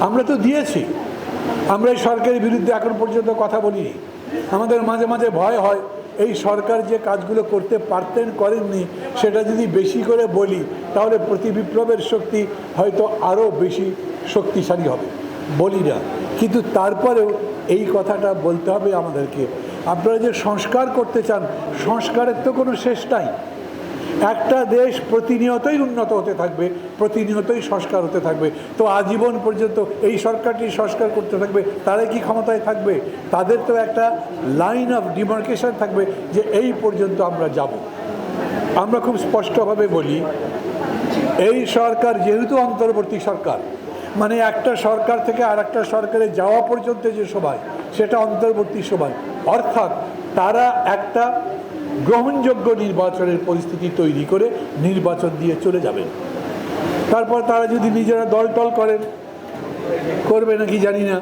আমরা তো দিয়েছি। আমরা এই সরকারের বিরুদ্ধে এখন পর্যন্ত কথা বলিনি। আমাদের মাঝে মাঝে ভয় হয়, এই সরকার যে কাজগুলো করতে পারতেন, করেননি, সেটা যদি বেশি করে বলি, তাহলে প্রতি বিপ্লবের শক্তি হয়তো আরও বেশি শক্তিশালী হবে। বলি না। কিন্তু তারপরেও এই কথাটা বলতে হবে আমাদেরকে। আপনারা যে সংস্কার করতে চান, সংস্কারের তো কোনো শেষ নাই। একটা দেশ প্রতিনিয়তই উন্নত হতে থাকবে, প্রতিনিয়তই সংস্কার হতে থাকবে। তো আজীবন পর্যন্ত এই সরকারটি সংস্কার করতে থাকবে তারাই কি ক্ষমতায় থাকবে? তাদের তো একটা লাইন অফ ডিমার্কেশন থাকবে যে এই পর্যন্ত আমরা যাব। আমরা খুব স্পষ্টভাবে বলি, এই সরকার যেহেতু অন্তর্বর্তী সরকার মানে একটা সরকার থেকে আর একটা সরকারে যাওয়া পর্যন্ত যে সময় সেটা অন্তর্বর্তী সময় অর্থাৎ তারা একটা গ্রহণযোগ্য নির্বাচনের পরিস্থিতি তৈরি করে নির্বাচন দিয়ে চলে যাবেন। তারপর তারা যদি নিজেরা দল টল করেন, করবে নাকি জানি না।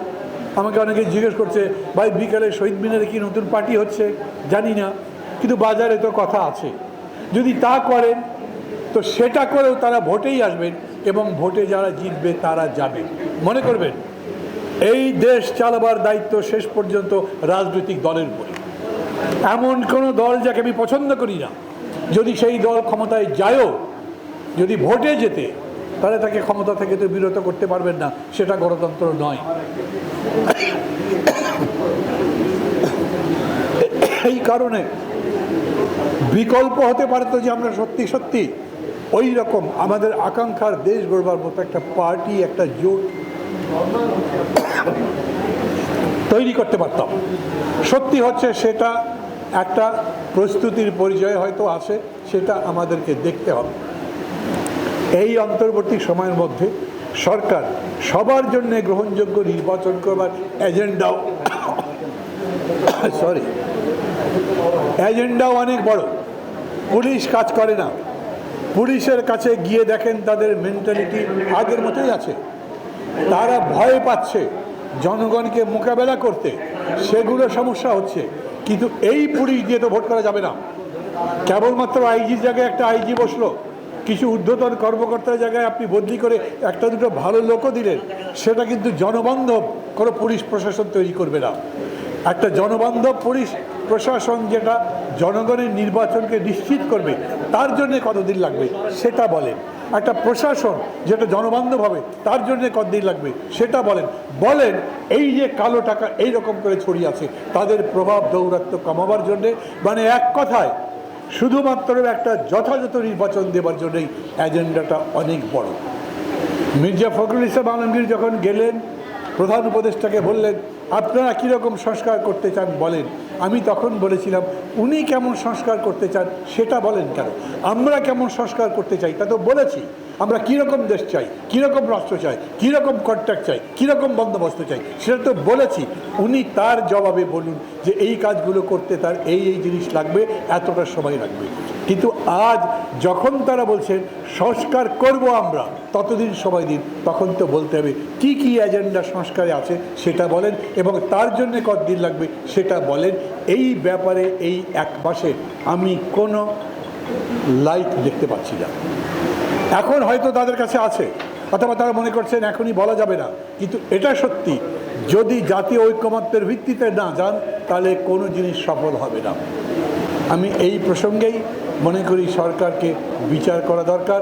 আমাকে অনেকে জিজ্ঞেস করছে, ভাই, বিকালে শহীদ মিনারে কি নতুন পার্টি হচ্ছে? জানি না, কিন্তু বাজারে তো কথা আছে। যদি তা করেন, তো সেটা করেও তারা ভোটেই আসবেন এবং ভোটে যারা জিতবে তারা যাবে। মনে করবেন, এই দেশ চালাবার দায়িত্ব শেষ পর্যন্ত রাজনৈতিক দলের উপরে এমন কোনো দল যাকে আমি পছন্দ করি না। যদি সেই দল ক্ষমতায় যায়ও, যদি ভোটে যেতে তাহলে তাকে ক্ষমতা থেকে তো বিরত করতে পারবেন না, সেটা গণতন্ত্র নয়। এই কারণে বিকল্প হতে পারতো যে আমরা সত্যি সত্যি ওই রকম আমাদের আকাঙ্ক্ষার দেশ গড়বার মতো একটা পার্টি, একটা জোট তৈরি করতে পারতাম। সত্যি হচ্ছে সেটা একটা প্রস্তুতির পরিচয় হয়তো আছে, সেটা আমাদেরকে দেখতে হবে। এই অন্তর্বর্তী সময়ের মধ্যে সরকার সবার জন্য গ্রহণযোগ্য নির্বাচন করবার এজেন্ডাও সরি, এজেন্ডাও অনেক বড়। পুলিশ কাজ করে না। পুলিশের কাছে গিয়ে দেখেন তাদের মেন্টালিটি আগের মতোই আছে। তারা ভয় পাচ্ছে। জনগণকে মোকাবেলা করতে সেগুলো সমস্যা হচ্ছে। কিন্তু এই পুলিশ দিয়ে তো ভোট করা যাবে না। কেবলমাত্র আইজির জায়গায় একটা আইজি বসল। কিছু ঊর্ধ্বতন কর্মকর্তার জায়গায় আপনি বদলি করে একটা দুটো ভালো লোকও দিলেন। সেটা কিন্তু জনবান্ধব কোনো পুলিশ প্রশাসন তৈরি করবে না। একটা জনবান্ধব পুলিশ প্রশাসন যেটা জনগণের নির্বাচনকে নিশ্চিত করবে, তার জন্যে কতদিন লাগবে সেটা বলেন। একটা প্রশাসন যেটা জনবান্ধব হবে, তার জন্যে কতদিন লাগবে সেটা বলেন। বলেন, এই যে কালো টাকা এই রকম করে ছড়িয়ে আছে, তাদের প্রভাব দৌরাত্ম কমাবার জন্যে মানে এক কথায়, শুধুমাত্র একটা যথাযথ নির্বাচন দেবার জন্যই এজেন্ডাটা অনেক বড়। মির্জা ফখরুল ইসলাম আলমগীর যখন গেলেন, প্রধান উপদেষ্টাকে বললেন আপনারা কীরকম সংস্কার করতে চান বলেন। আমি তখন বলেছিলাম, উনি কেমন সংস্কার করতে চান সেটা বলেন কেন? আমরা কেমন সংস্কার করতে চাই তা তো বলেছি। আমরা কীরকম দেশ চাই, কীরকম রাষ্ট্র চাই, কীরকম কন্ট্রাক্ট চাই, কীরকম বন্দোবস্ত চাই, সেটা তো বলেছি। উনি তার জবাবে বলুন যে এই কাজগুলো করতে তার এই এই জিনিস লাগবে, এতটা সময় লাগবে। কিন্তু আজ যখন তারা বলছেন, সংস্কার করব আমরা ততদিন সময় দিন, তখন তো বলতে হবে, কী কী এজেন্ডা সংস্কারে আছে সেটা বলেন এবং তার জন্য কতদিন লাগবে সেটা বলেন। এই ব্যাপারে এই এক মাসে আমি কোনো লাইট দেখতে পাচ্ছি না। এখন হয়তো তাদের কাছে আছে, অথবা তারা মনে করছেন এখনই বলা যাবে না। কিন্তু এটা সত্যি, যদি জাতীয় ঐক্যমত্যের ভিত্তিতে না যান, তাহলে কোনো জিনিস সফল হবে না। আমি এই প্রসঙ্গেই মনে করি সরকারকে বিচার করা দরকার।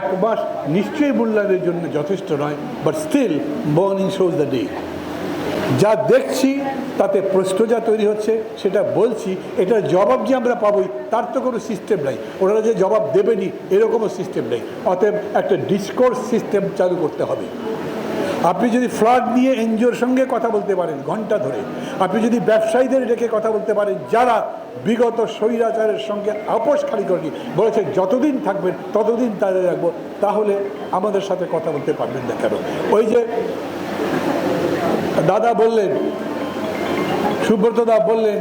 এক মাস নিশ্চয়ই মূল্যায়নের জন্য যথেষ্ট নয় but still morning shows the day যা দেখছি তাতে প্রশ্ন যা তৈরি হচ্ছে, সেটা বলছি, এটার জবাব যে আমরা পাবোই, তার তো কোনো সিস্টেম নাই। ওনারা যে জবাব দেবেনি এরকমও সিস্টেম নেই। অতএব একটা ডিসকোর্স সিস্টেম চালু করতে হবে। আপনি যদি ফ্লাড নিয়ে এনজিওর সঙ্গে কথা বলতে পারেন, ঘণ্টা ধরে, আপনি যদি ব্যবসায়ীদের ডেকে কথা বলতে পারেন, যারা বিগত স্বৈরাচারের সঙ্গে আপোষ খালি করেনি, বলেছে যতদিন থাকবেন, ততদিন তাদের রাখব, তাহলে আমাদের সাথে কথা বলতে পারবেন না কেন? ওই যে দাদা বললেন, সুব্রত দা বললেন,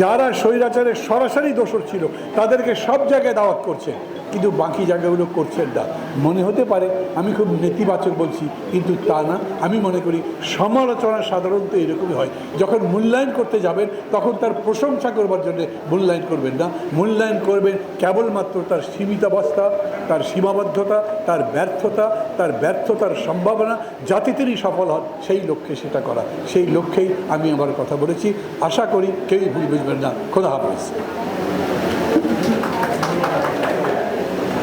যারা স্বৈরাচারের সরাসরি দোষর ছিল, তাদেরকে সব জায়গায় দাওয়াত করছে। কিন্তু বাকি জায়গাগুলো করছেন না। মনে হতে পারে আমি খুব নেতিবাচক বলছি, কিন্তু তা না। আমি মনে করি সমালোচনা সাধারণত এরকমই হয়। যখন মূল্যায়ন করতে যাবেন, তখন তার প্রশংসা করবার জন্য মূল্যায়ন করবেন না। মূল্যায়ন করবেন কেবলমাত্র তার সীমিতাবস্থা, তার সীমাবদ্ধতা, তার ব্যর্থতা, তার ব্যর্থতার সম্ভাবনা, যাতে তিনি সফল হন, সেই লক্ষ্যে সেটা করা। সেই লক্ষ্যেই আমি আমার কথা বলেছি। আশা করি কেউই ভুল বুঝবেন না। খোদা হাফেজ।